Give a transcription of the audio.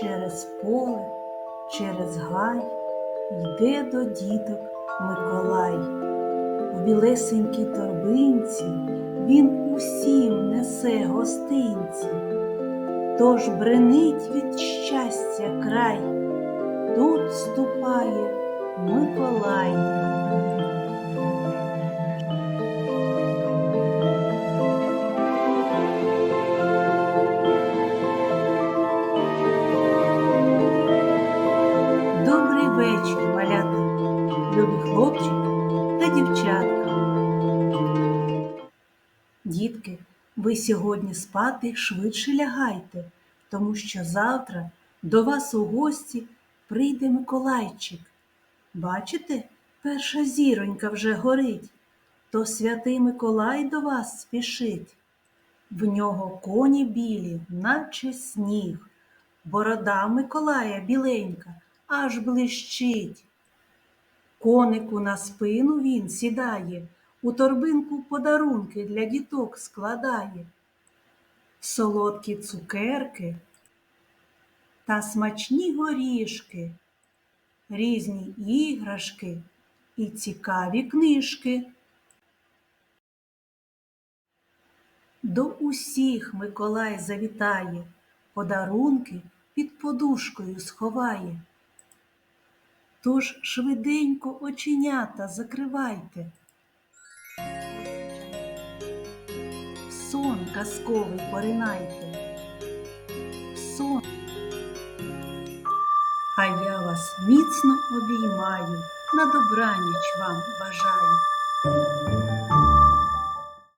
через поле, через гай йде до діток Миколай. У білесенькій торбинці він усім несе гостинці. Тож бренить від щастя край, тут ступає Миколай. Любі хлопчики та дівчатка. Дітки, ви сьогодні спати швидше лягайте, тому що завтра до вас у гості прийде Миколайчик. Бачите, перша зіронька вже горить, то святий Миколай до вас спішить. В нього коні білі, наче сніг, борода Миколая біленька, аж блищить. Конику на спину він сідає, у торбинку подарунки для діток складає. Солодкі цукерки та смачні горішки, різні іграшки і цікаві книжки. До усіх Миколай завітає, подарунки під подушкою сховає. Тож швиденько оченята закривайте. Сон казковий поринайте. Сон. А я вас міцно обіймаю, на добраніч вам бажаю.